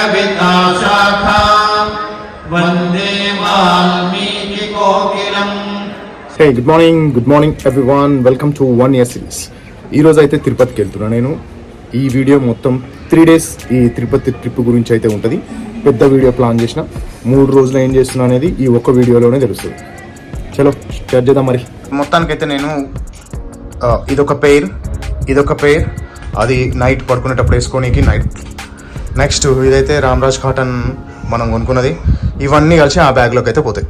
आरुह्यकविताशाखा वन्दे वाल्मीकिकोकिलम् hey good morning good morning everyone welcome to one year series ఈ రోజు అయితే తిరుపతికి వెళ్తున్నా నేను ఈ వీడియో మొత్తం త్రీ డేస్ ఈ తిరుపతి ట్రిప్ గురించి అయితే ఉంటుంది పెద్ద వీడియో ప్లాన్ చేసిన మూడు రోజులు ఏం చేస్తున్నా అనేది ఈ ఒక్క వీడియోలోనే తెలుస్తుంది చలో స్టార్ట్ చేద్దాం మరి మొత్తానికైతే నేను ఆ, ఇదొక పెయిర్ ఇదొక పెయిర్ అది నైట్ పడుకునేటప్పుడు వేసుకోనికి నైట్ నెక్స్ట్ ఇదైతే రామ్రాజ్ కాటన్ మనం కొనుక్కున్నది. ఇవన్నీ కలిసి ఆ బ్యాగ్లోకి అయితే పోతాయి.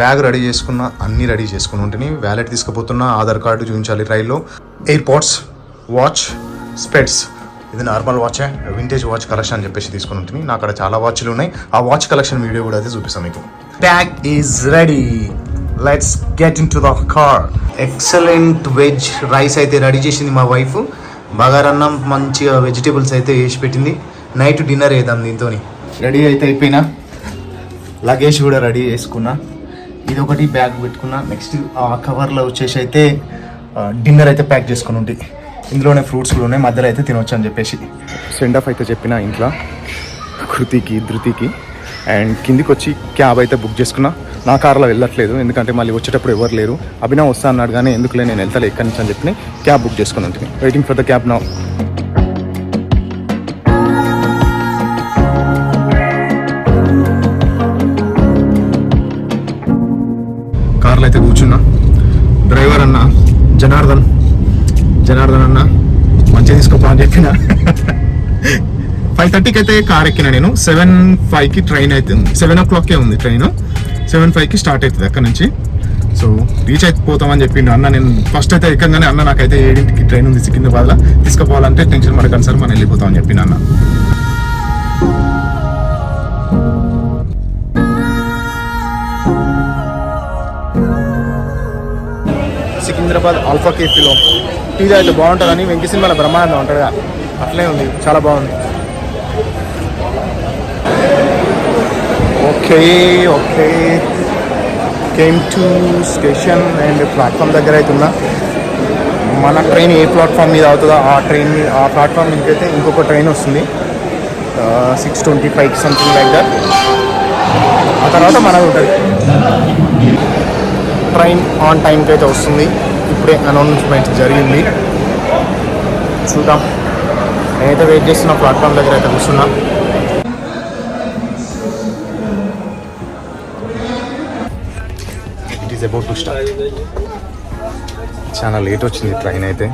బ్యాగ్ రెడీ చేసుకున్న అన్నీ రెడీ చేసుకుని ఉంటుంది వ్యాలెట్ తీసుకుపోతున్నా ఆధార్ కార్డు చూపించాలి రైల్లో. ఎయిర్పాడ్స్ వాచ్ స్పెట్స్ ఇది నార్మల్ వాచే వింటేజ్ వాచ్ కలెక్షన్ అని చెప్పేసి తీసుకుని ఉంటుంది నా అక్కడ చాలా వాచ్లు ఉన్నాయి. ఆ వాచ్ కలెక్షన్ వీడియో కూడా అయితే చూపిస్తాను మీకు. Bag is ready let's get into the car excellent veg rice అయితే రెడీ చేసింది మా వైఫ్ బగారన్నం మంచిగా వెజిటేబుల్స్ అయితే వేసి పెట్టింది. నైట్ డిన్నర్ వేద్దాం దీంతో రెడీ అయితే అయిపోయినా. లగేజ్ కూడా రెడీ చేసుకున్నా. ఇది ఒకటి బ్యాగ్ పెట్టుకున్నా. నెక్స్ట్ ఆ కవర్లో వచ్చేసి అయితే డిన్నర్ అయితే ప్యాక్ చేసుకుని ఉంటాయి ఇందులోనే ఫ్రూట్స్ కూడా ఉన్నాయి. మధ్యలో అయితే తినొచ్చు అని చెప్పేసి. సెండ్ ఆఫ్ అయితే చెప్పిన ఇంట్లో. కృతికి ధృతికి. అండ్ కిందికి వచ్చి క్యాబ్ అయితే బుక్ చేసుకున్నా. నా కార్లో వెళ్ళట్లేదు ఎందుకంటే మళ్ళీ వచ్చేటప్పుడు ఎవరు లేరు. అభినవ్ వస్తా అన్నాడు కానీ ఎందుకులే నేను వెళ్తాలే ఎక్కడి నుంచి అని చెప్పి క్యాబ్ బుక్ చేసుకుని ఉంటుంది వెయిటింగ్ ఫర్ ద క్యాబ్ నా కార్లో అయితే కూర్చున్నా. డ్రైవర్ అన్న జనార్దన్ జనార్దన్ అన్న మంచిగా తీసుకోపా అని చెప్పిన. ఫైవ్ థర్టీకి అయితే కార్ ఎక్కిన నేను. సెవెన్ ఫైవ్కి ట్రైన్ అయితే ఉంది సెవెన్ ఓ క్లాక్కే ఉంది ట్రైన్. సెవెన్ ఫైవ్కి స్టార్ట్ అవుతుంది అక్కడ నుంచి. సో రీచ్ అయిపోతామని చెప్పిండు అన్న నేను. ఫస్ట్ అయితే ఎక్కగానే అన్న నాకైతే ఏడింటికి ట్రైన్ ఉంది సికింద్రాబాద్లో. తీసుకుపోవాలంటే టెన్షన్ పడకండి సార్ మనం వెళ్ళిపోతామని చెప్పిండు అన్న. సికింద్రాబాద్ ఆల్ఫా కేఫీలో. టీ అయితే బాగుంటుందని వెంకీ సినిమాలో బ్రహ్మానందం ఉంటుంది అట్లే ఉంది. చాలా బాగుంది. Okay okay. Came to station and platform దగ్గర అయితే ఉన్నా మన ట్రైన్ ఏ ప్లాట్ఫామ్ మీద అవుతుందో? ఆ ట్రైన్ మీద ఆ ప్లాట్ఫామ్ మీదకి అయితే ఇంకొక ట్రైన్ వస్తుంది. Six twenty five something like that ఆ తర్వాత మనది ఉంటుంది. ట్రైన్ ఆన్ టైంకి అయితే వస్తుంది. ఇప్పుడే అనౌన్స్మెంట్ జరిగింది. చూద్దాం. నేనైతే వెయిట్ చేస్తున్న ప్లాట్ఫామ్ దగ్గర అయితే కూర్చున్నా. ఈస్ అబౌట్ టు స్టార్ట్ చాలా లేట్ వచ్చింది ట్రైన్ అయితే.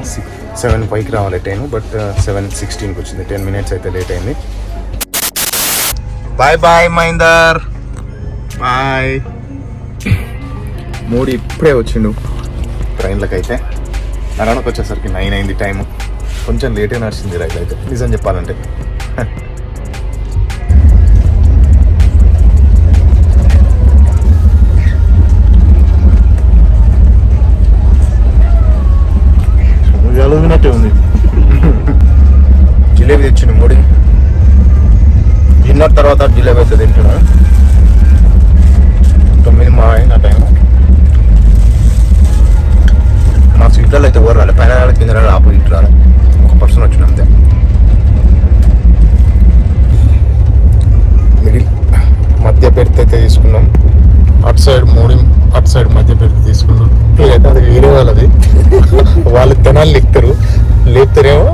సెవెన్ ఫైవ్కి రావాలి ట్రైన్ బట్ సెవెన్ సిక్స్టీన్కి వచ్చింది. టెన్ మినిట్స్ అయితే లేట్ అయింది. బాయ్ బాయ్ మైందర్ బాయ్ మోడీ ఇప్పుడే వచ్చిండు. ట్రైన్లకు అయితే. నరానికి వచ్చేసరికి నైన్ అయింది టైము కొంచెం లేటే నడిచింది రైలు అయితే. నిజం చెప్పాలంటే. తర్వాత జిలేబీ అయితే తింటున్నాను తొమ్మిది మా అయిన టైం. మా సీట్లలో అయితే ఎవరు రాలే. పైన రాలే కింద రాలే ఆపోజిట్ రాలే. ఒక పర్సన్ వచ్చిన అంతే. మిడిల్ మధ్య పెడితే అయితే తీసుకున్నాం. అటు సైడ్ మూడి అటు సైడ్ మధ్య పెడితే తీసుకున్నాం. అది వేరే వాళ్ళది. వాళ్ళు తెనాలు లేపుతారు లేపుతారేమో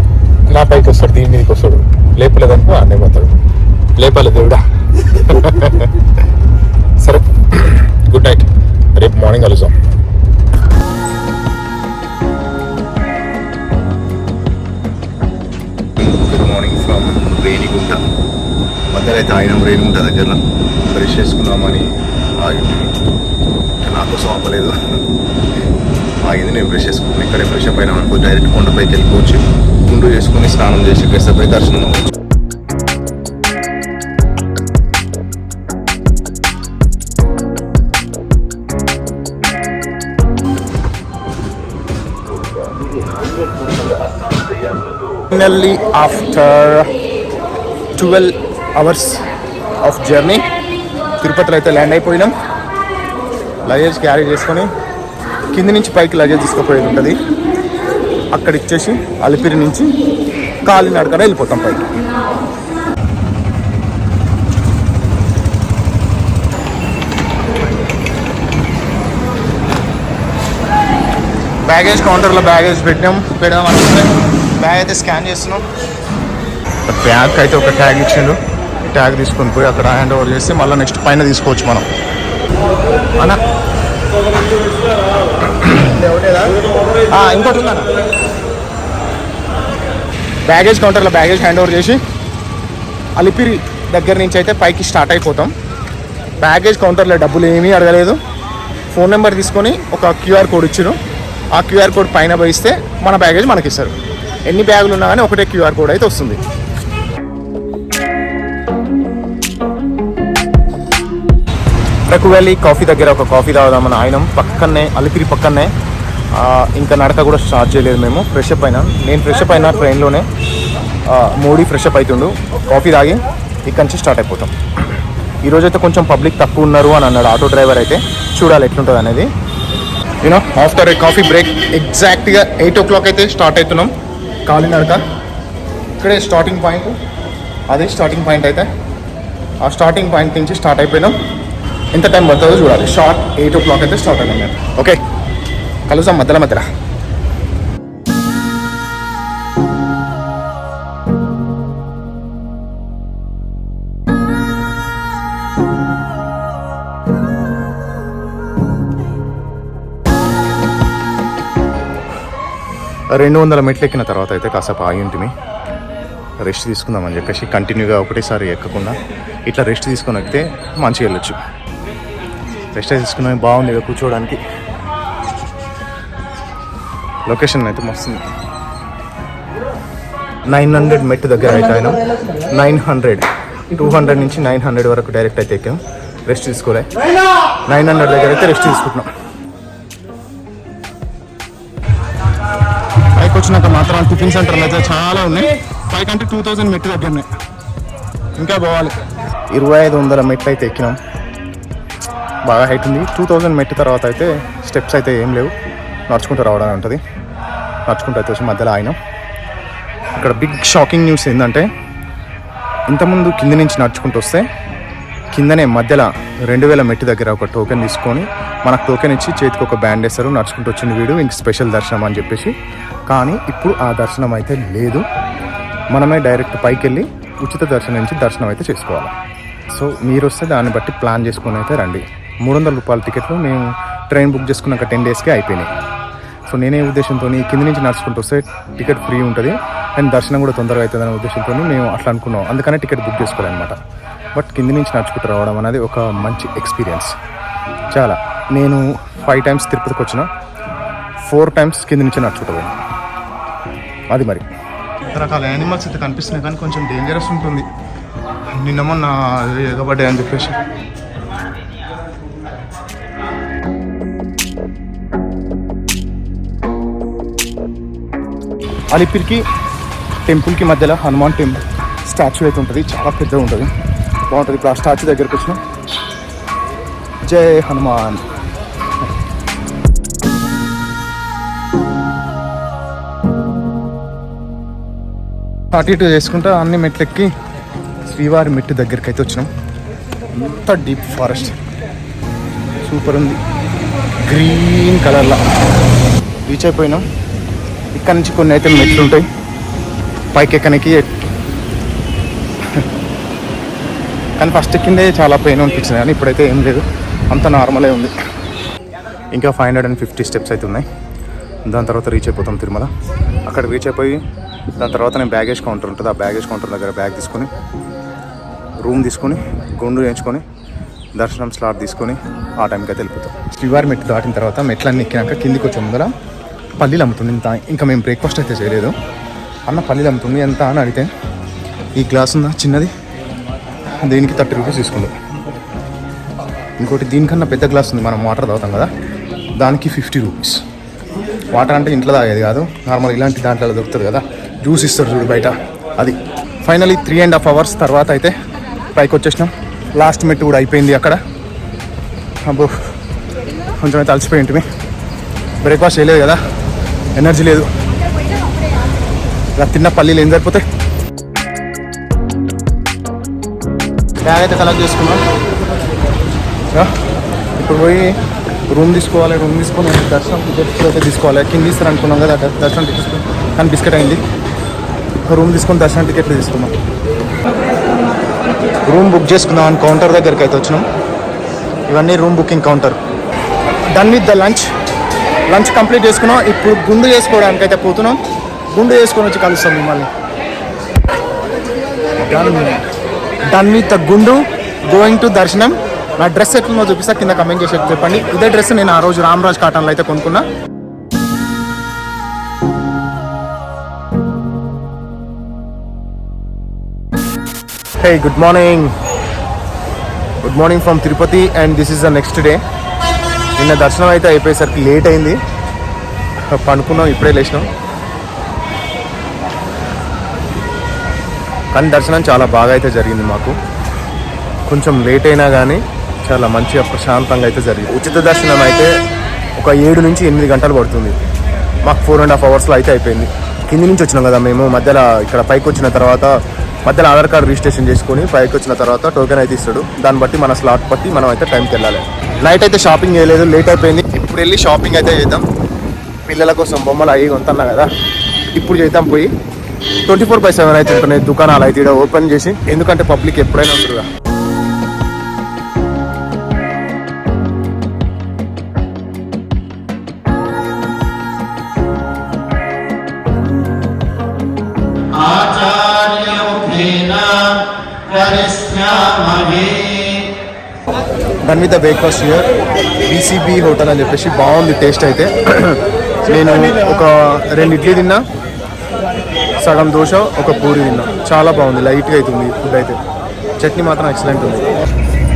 నా పైకి వస్తాడు దీని మీదకి వస్తాడు. లేపలేదనుకో అన్నీ పోతాడు. లేపాలి దేవుడా. సరే గుడ్ నైట్. రేపు మార్నింగ్ కలుద్దాం. గుడ్ మార్నింగ్ ఫ్రమ్ రేణిగుంట మధ్యలో అయితే ఆయన రేణిగుంట దగ్గరలో ఫ్రెష్ చేసుకుందామని ఆగింది. నాకోసం అవ్వలేదు ఆగింది నేను ఫ్రెష్ చేసుకున్నాను ఇక్కడే ఫ్రెష్ అప్ అయినా అనుకో డైరెక్ట్ కొండపైకి వెళ్ళిపోవచ్చు. గుండు చేసుకుని స్నానం చేసి ఫ్రెష్ అప్ అయి దర్శనం అవ్వచ్చు. Finally after twelve hours of journey తిరుపతిలో అయితే ల్యాండ్ అయిపోయినాం. లగేజ్ క్యారీ చేసుకొని కింది నుంచి పైకి లగేజ్ తీసుకుపోయేది ఉంటుంది. అక్కడ ఇచ్చేసి అలిపిరి నుంచి కాలినాడకనే వెళ్ళిపోతాం పైకి. బ్యాగేజ్ కౌంటర్లో బ్యాగేజ్ పెట్టినాం పెడదాం అనుకుంటే బ్యాగ్ అయితే స్కాన్ చేస్తున్నాం. బ్యాగ్ అయితే ఒక ట్యాగ్ ఇచ్చిండు. ట్యాగ్ తీసుకొని పోయి అక్కడ హ్యాండ్ ఓవర్ చేస్తే మళ్ళీ నెక్స్ట్ పైన తీసుకోవచ్చు మనం. అన్న. ఇంకోటి ఉందన్న. బ్యాగేజ్ కౌంటర్లో బ్యాగేజ్ హ్యాండ్ ఓవర్ చేసి అలిపిరి దగ్గర నుంచి అయితే పైకి స్టార్ట్ అయిపోతాం. బ్యాగేజ్ కౌంటర్లో డబ్బులు ఏమీ అడగలేదు. ఫోన్ నెంబర్ తీసుకొని ఒక క్యూఆర్ కోడ్ ఇచ్చారు ఆ క్యూఆర్ కోడ్ పైన పోయిస్తే మన బ్యాగేజ్ మనకి ఇస్తారు ఎన్ని బ్యాగులు ఉన్నా కానీ ఒకటే క్యూఆర్ కోడ్ అయితే వస్తుంది. అరకు వెళ్ళి కాఫీ దగ్గర ఒక కాఫీ తాగుదామని ఆయన పక్కనే అలిపిరి పక్కనే. ఇంకా నడక కూడా స్టార్ట్ చేయలేదు మేము. ఫ్రెష్ అప్ అయినా. నేను ఫ్రెష్అప్ అయినా ట్రైన్లోనే ఆ, మోడీ అవుతుండు కాఫీ తాగి ఇక్కడి నుంచి స్టార్ట్ అయిపోతాం. ఈరోజు అయితే కొంచెం పబ్లిక్ తక్కువ ఉన్నారు అని అన్నాడు ఆటో డ్రైవర్ అయితే. చూడాలి ఎట్లుంటుంది అనేది you know after a coffee break ఎగ్జాక్ట్గా ఎయిట్ ఓ క్లాక్ అయితే స్టార్ట్ అవుతున్నాం. కాలినడక ఇక్కడే స్టార్టింగ్ పాయింట్ అదే స్టార్టింగ్ పాయింట్ అయితే. ఆ స్టార్టింగ్ పాయింట్ నుంచి స్టార్ట్ అయిపోయినాం. ఎంత టైం పడుతుందో చూడాలి. షార్ట్ ఎయిట్ ఓ క్లాక్ అయితే స్టార్ట్ అయినాం మేము. ఓకే కలుసాం మధ్యలో మధ్యలో. రెండు వందల మెట్లు ఎక్కిన తర్వాత అయితే కాసేపు ఆగింటిమి రెస్ట్ తీసుకుందామని చెప్పేసి కంటిన్యూగా ఒకటేసారి ఎక్కకుండా ఇట్లా రెస్ట్ తీసుకొని ఎక్కితే మంచిగా వెళ్ళొచ్చు. రెస్ట్ తీసుకున్నా బాగుంది ఇక్కడ కూర్చోవడానికి. లొకేషన్ అయితే మస్తుంది నైన్ హండ్రెడ్ మెట్టు దగ్గర అయితే ఆయన నైన్ హండ్రెడ్ టూ హండ్రెడ్ నుంచి నైన్ హండ్రెడ్ వరకు డైరెక్ట్ అయితే ఎక్కాం. రెస్ట్ తీసుకోలే. నైన్ హండ్రెడ్ దగ్గర అయితే రెస్ట్ తీసుకుంటున్నాం. వచ్చినాక మాత్రం టిఫిన్ సెంటర్లు అయితే చాలా ఉన్నాయి. ఫైవ్ అంటే టూ థౌజండ్ మెట్టు దగ్గరనే. ఇంకా పోవాలి. ఇరవై ఐదు వందల మెట్లు అయితే ఎక్కినాం. బాగా హైట్ ఉంది. టూ థౌజండ్ మెట్టు తర్వాత అయితే స్టెప్స్ అయితే ఏం లేవు. నడుచుకుంటూ రావడానికి ఉంటుంది. నడుచుకుంటూ అయితే వచ్చి మధ్యలో ఆయన ఇక్కడ బిగ్ షాకింగ్ న్యూస్ ఏంటంటే ఇంతకుముందు కింద నుంచి నడుచుకుంటూ వస్తే కిందనే మధ్యలో రెండు వేల మెట్టు దగ్గర ఒక టోకెన్ తీసుకొని మనకు టోకెన్ ఇచ్చి చేతికి ఒక బ్యాండ్ వేస్తారు. నడుచుకుంటూ వచ్చిన వీడు ఇంక స్పెషల్ దర్శనం అని చెప్పేసి. కానీ ఇప్పుడు ఆ దర్శనం అయితే లేదు. మనమే డైరెక్ట్ పైకి వెళ్ళి ఉచిత దర్శనం నుంచి దర్శనం అయితే చేసుకోవాలి. సో మీరు వస్తే దాన్ని బట్టి ప్లాన్ చేసుకుని అయితే రండి. మూడు వందల రూపాయల టికెట్లు మేము ట్రైన్ బుక్ చేసుకున్నాక టెన్ డేస్కి అయిపోయినాయి. సో నేనే ఉద్దేశంతో కింది నుంచి నడుచుకుంటూ వస్తే టికెట్ ఫ్రీ ఉంటుంది. అండ్ దర్శనం కూడా తొందరగా అవుతుంది ఉద్దేశంతో మేము అట్లా అనుకున్నాం. అందుకనే టికెట్ బుక్ చేసుకోవాలన్నమాట. బట్ కింది నుంచి నడుచుకుంటూ రావడం అనేది ఒక మంచి ఎక్స్పీరియన్స్. చాలా. నేను ఫైవ్ టైమ్స్ తిరుపతికి వచ్చిన ఫోర్ టైమ్స్ కింది నుంచి నడుచుకుంటూ అది మరి. రకరకాల యానిమల్స్ అయితే కనిపిస్తున్నాయి కానీ కొంచెం డేంజరస్ ఉంటుంది. నిన్న మొన్న ఎగబడ్డాయి అని చెప్పేసి. అలిపిరికి టెంపుల్కి మధ్యలో హనుమాన్ టెంపుల్ స్టాచ్యూ అయితే ఉంటుంది చాలా పెద్దగా ఉంటుంది. బాగుంటుంది ఇప్పుడు ఆ స్టాచ్యూ దగ్గరికి వచ్చిన. జై హనుమాన్. అటు ఇటు చేసుకుంటా అన్ని మెట్లెక్కి శ్రీవారి మెట్టు దగ్గరికి అయితే వచ్చినాం. అంత డీప్ ఫారెస్ట్. సూపర్ ఉంది. గ్రీన్ కలర్లో. రీచ్ అయిపోయినాం. ఇక్కడ నుంచి కొన్ని అయితే మెట్లు ఉంటాయి పైకి ఎక్కనికి కానీ ఫస్ట్ ఎక్కిందే చాలా పెయిన్ అనిపించింది కానీ ఇప్పుడైతే ఏం లేదు. అంత నార్మలే ఉంది. ఇంకా five hundred and fifty steps అయితే ఉన్నాయి. దాని తర్వాత రీచ్ అయిపోతాం తిరుమల. అక్కడ రీచ్ అయిపోయి దాని తర్వాత నేను బ్యాగేజ్ కౌంటర్ ఉంటుంది. ఆ బ్యాగేజ్ కౌంటర్ దగ్గర బ్యాగ్ తీసుకొని రూమ్ తీసుకొని గుండు వేయించుకొని దర్శనం స్లాట్ తీసుకొని ఆ టైంకి అయితే వెళ్ళిపోతాం. శ్రీవారి మెట్టు దాటిన తర్వాత మెట్లన్నీ ఎక్కినాక కిందికి వచ్చే ముందర పల్లీలు అమ్ముతుంది. ఇంత ఇంకా మేము బ్రేక్ఫాస్ట్ అయితే చేయలేదు. అన్న పల్లీలు అమ్ముతుంది. ఎంత అని అడిగితే ఈ గ్లాస్ ఉందా? చిన్నది. దీనికి థర్టీ రూపీస్ తీసుకుందాం ఇంకోటి దీనికన్నా పెద్ద గ్లాస్ ఉంది. మనం వాటర్ తాగుతాం కదా. దానికి ఫిఫ్టీ రూపీస్. వాటర్ అంటే ఇంట్లో తాగేది కాదు. నార్మల్ ఇలాంటి దాంట్లో దొరుకుతుంది కదా. జ్యూస్ ఇస్తారు చూడు బయట. అది. Finally three and half hours తర్వాత అయితే పైకి వచ్చేసినాం. లాస్ట్ మెట్ కూడా అయిపోయింది అక్కడ. అబ్బో కొంచెం అయితే అలసిపోయి బ్రేక్ఫాస్ట్ చేయలేదు కదా. ఎనర్జీ లేదు. ఇలా తిన్న పల్లీలు ఏం సరిపోతే బ్యాగ్ అయితే కలెక్ట్ చేసుకున్నాం. ఇప్పుడు పోయి రూమ్ తీసుకోవాలి రూమ్ తీసుకొని దర్శనం టికెట్స్ అయితే తీసుకోవాలి. కింద ఇస్తారు అనుకున్నాం కదా దర్శనం టికెట్స్ కానీ బిస్కెట్ అయింది. రూమ్ తీసుకొని దర్శనం టికెట్లు తీసుకున్నాం. రూమ్ బుక్ చేసుకుందాం అని కౌంటర్ దగ్గరికి అయితే వచ్చినాం. ఇవన్నీ room booking counter. Done with the lunch lunch complete చేసుకున్నాం. ఇప్పుడు గుండు చేసుకోవడానికి అయితే పోతున్నాం. గుండు చేసుకొని వచ్చి కలుస్తాం మిమ్మల్ని. డన్ విత్ ద గుండు. గోయింగ్ టు దర్శనం. నా డ్రెస్ ఎట్లుందో చూపిస్తా కింద కమెంట్ చేసి చెప్పండి. ఇదే డ్రెస్ నేను ఆ రోజు రామరాజ్ కాటన్లో అయితే కొనుక్కున్నా. Hey good morning good morning from Tirupati and this is the next day నిన్న దర్శనం అయితే అయిపోయేసరికి లేట్ అయింది. పనుకున్నాం ఇప్పుడే లేచినాం. కానీ దర్శనం చాలా బాగా అయితే జరిగింది మాకు. కొంచెం లేట్ అయినా కానీ చాలా మంచిగా ప్రశాంతంగా అయితే జరిగింది. ఉచిత దర్శనం అయితే ఒక ఏడు నుంచి ఎనిమిది గంటలు పడుతుంది. మాకు ఫోర్ అండ్ హాఫ్ అవర్స్లో అయితే అయిపోయింది. కింది నుంచి వచ్చినాం కదా మేము మధ్యలో ఇక్కడ పైకి వచ్చిన తర్వాత మధ్యలో ఆధార్ కార్డు రిజిస్ట్రేషన్ చేసుకొని పైకి వచ్చిన తర్వాత టోకెన్ అయితే ఇస్తాడు. దాన్ని బట్టి మన స్లాట్ బట్టి మనం అయితే టైంకి వెళ్ళాలి. నైట్ అయితే షాపింగ్ చేయలేదు లేట్ అయిపోయింది. ఇప్పుడు వెళ్ళి షాపింగ్ అయితే చేద్దాం. పిల్లల కోసం బొమ్మలు అవి కొంటున్నా కదా. ఇప్పుడు చేద్దాం పోయి. ట్వంటీ ఫోర్ బై సెవెన్ అయితే ఉంటున్నాయి. దుకాణాలు అయితే ఓపెన్ చేసి. ఎందుకంటే పబ్లిక్ ఎప్పుడైనా ఉంటుందా done with the breakfast here BCB hotel అని చెప్పేసి బాగుంది టేస్ట్ అయితే. నేను ఒక రెండు ఇడ్లీ తిన్నా సగం దోశ ఒక పూరి తిన్నా. చాలా బాగుంది లైట్గా అవుతుంది ఫుడ్ అయితే. చట్నీ మాత్రం ఎక్సలెంట్ ఉంది.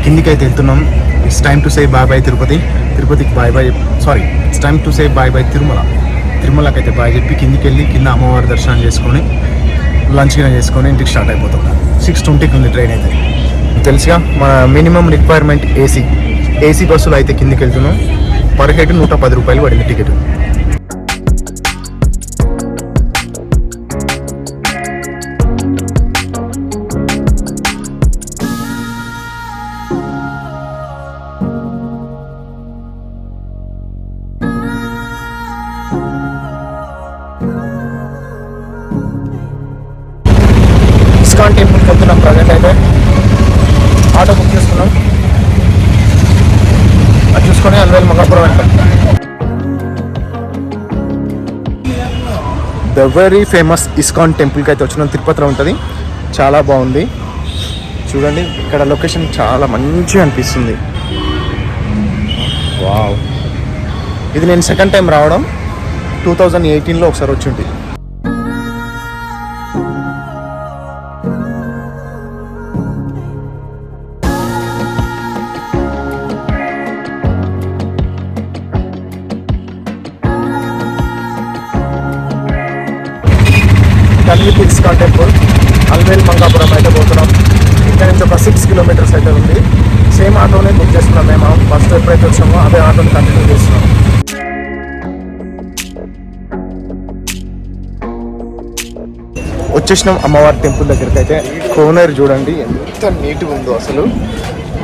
కిందికి అయితే వెళ్తున్నాం. It's time to say bye bye Tirupati. తిరుపతికి bye bye sorry it's time to say bye bye Tirumala. తిరుమలకి అయితే బాయ్ చెప్పి కిందికి వెళ్ళి కింద అమ్మవారి దర్శనం చేసుకొని లంచ్ కింద చేసుకొని ఇంటికి స్టార్ట్ అయిపోతాం. సిక్స్ ట్వంటీకి ఉంది ట్రైన్ అయితే. తెలుసుగా మన మినిమం రిక్వైర్మెంట్ ఏసీ ఏసీ బస్సులో అయితే కిందికి వెళ్తున్నాం పర్ హెడ్ నూట పది రూపాయలు పడింది టికెట్. ఇస్కాన్ టెంపుల్కి వెళ్తున్నాం ప్రజెంట్. చేసుకున్నాం అది చూసుకొని అల్వేల్ మంగాపురం వెళ్తాం. ద వెరీ ఫేమస్ ఇస్కాన్ టెంపుల్కి అయితే వచ్చినాం తిరుపతిలో ఉంటుంది. చాలా బాగుంది. చూడండి ఇక్కడ లొకేషన్ చాలా మంచిగా అనిపిస్తుంది. వావ్ ఇది నేను సెకండ్ టైం రావడం. టూ థౌజండ్ ఎయిటీన్లో ఒకసారి వచ్చింది. కిలోమీటర్స్ అయితే ఉంది. సేమ్ ఆటోనే బుక్ చేసుకున్నాం మేము. ఫస్ట్ ఎప్పుడైతే వచ్చామో. అదే ఆటోని కంటిన్యూ చేస్తున్నాం. వచ్చేసినాం అమ్మవారి టెంపుల్ దగ్గరికి అయితే. కోనేరు చూడండి. ఎంత నీట్గా ఉందో అసలు.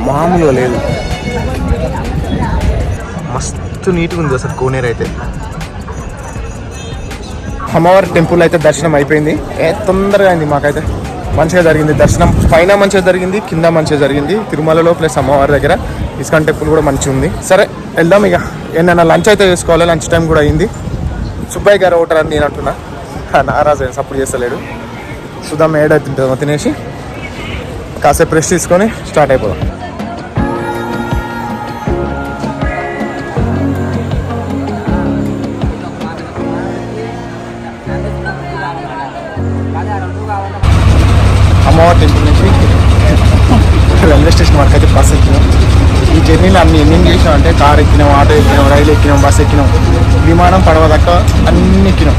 మామూలుగా లేదు. మస్తు నీట్గా ఉంది అసలు కోనేరు అయితే. అమ్మవారి టెంపుల్ అయితే దర్శనం అయిపోయింది. ఏ తొందరగా అయింది మాకైతే. మంచిగా జరిగింది. దర్శనం పైన మంచిగా జరిగింది కింద మంచిగా జరిగింది. తిరుమలలో ప్లస్ అమ్మవారి దగ్గర ఇస్కాన్ టెంపుల్ కూడా మంచిగా ఉంది. సరే వెళ్దాం ఇక. ఏమైనా లంచ్ అయితే చేసుకోవాలి లంచ్ టైం కూడా అయింది. సుబ్బయ్య గారు ఓటర్ అని నేను అంటున్నా. నారాజు సపోర్ట్ చేస్తలేడు. సుధామ్ ఏడవుతుంటుందో తినేసి కాసేపు రెస్ట్ తీసుకొని స్టార్ట్ అయిపోదాం. అమ్మవారి టెంపుల్ నుంచి రైల్వే స్టేషన్ వరకు అయితే బస్ ఎక్కినాం. ఈ జర్నీలో అన్ని ఎన్ని చేసినాం అంటే కార్ ఎక్కినాం ఆటో ఎక్కినాం రైలు ఎక్కినాం బస్ ఎక్కినాం. విమానం పడవ దాకా అన్ని ఎక్కినాం.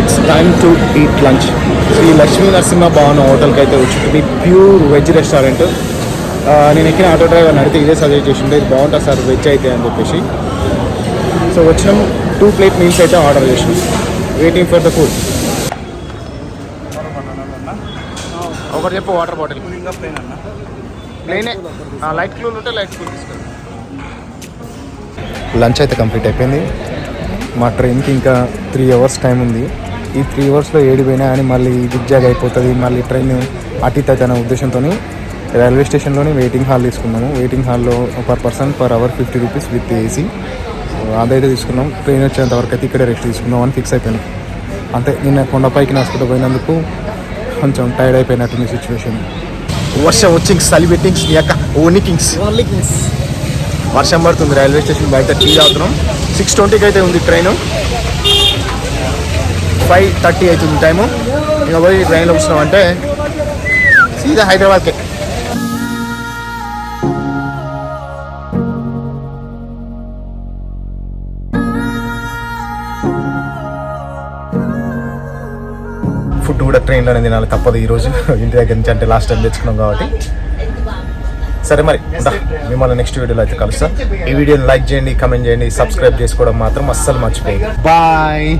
It's time to eat lunch Shri Lakshmi Narasimha Bhavan హోటల్కి అయితే వచ్చింది ప్యూర్ వెజ్ రెస్టారెంట్. నేను ఎక్కిన ఆటో డ్రైవర్ అడిగితే ఇదే సజెస్ట్ చేసిండే. ఇది బాగుంటుంది సార్ వెజ్ అయితే అని చెప్పేసి. సో వచ్చినాం. టూ ప్లేట్ మీల్స్ అయితే ఆర్డర్ చేసినాం. వెయిటింగ్ ఫర్ ద ఫుడ్ ఒకటి చెప్పు వాటర్ బాటిల్ ప్లేనే లైట్ క్లూన్ ఉంటే లైట్ క్లూన్ తీసుకోండి. లంచ్ అయితే కంప్లీట్ అయిపోయింది. మా ట్రైన్కి ఇంకా త్రీ అవర్స్ టైం ఉంది. ఈ త్రీ అవర్స్లో ఏడు పోయినా అని మళ్ళీ జిగ్జాగ్ అయిపోతుంది. మళ్ళీ ట్రైన్ అటు ఇటు అవుతుంది అనే ఉద్దేశంతో రైల్వే స్టేషన్లోనే వెయిటింగ్ హాల్ తీసుకున్నాము. వెయిటింగ్ హాల్లో per person per hour fifty rupees with AC అదైతే తీసుకున్నాం. ట్రైన్ వచ్చేంత వరకు అయితే ఇక్కడే రెస్ట్ తీసుకుందాం అని ఫిక్స్ అయిపోయినాం అంతే. నిన్న కొండపైకి నడుచుకుంటూ పోయినందుకు కొంచెం టైర్డ్ అయిపోయినట్టుంది సిచ్యువేషన్ వర్షం వచ్చి చలి పెట్టింగ్స్ నీ అక్క ఓన్లీ కింగ్స్ వర్షం పడుతుంది రైల్వే స్టేషన్ బయట టీ తాగుతున్నాం. సిక్స్ ట్వంటీకి అయితే ఉంది ట్రైన్ ఫైవ్ థర్టీ అవుతుంది టైము ఇంకా పోయి ట్రైన్లో వచ్చినాం అంటే సీదా హైదరాబాద్కే. కూడా ట్రైన్లోనే తినాలి తప్పదు ఈరోజు ఇంటి దగ్గర నుంచి అంటే లాస్ట్ టైం తెచ్చుకున్నాం కాబట్టి. సరే మరి ఉంటా. మిమ్మల్ని నెక్స్ట్ వీడియోలో అయితే కలుస్తా. ఈ వీడియోని లైక్ చేయండి కమెంట్ చేయండి సబ్స్క్రైబ్ చేసుకోవడం మాత్రం అస్సలు మర్చిపోయింది బాయ్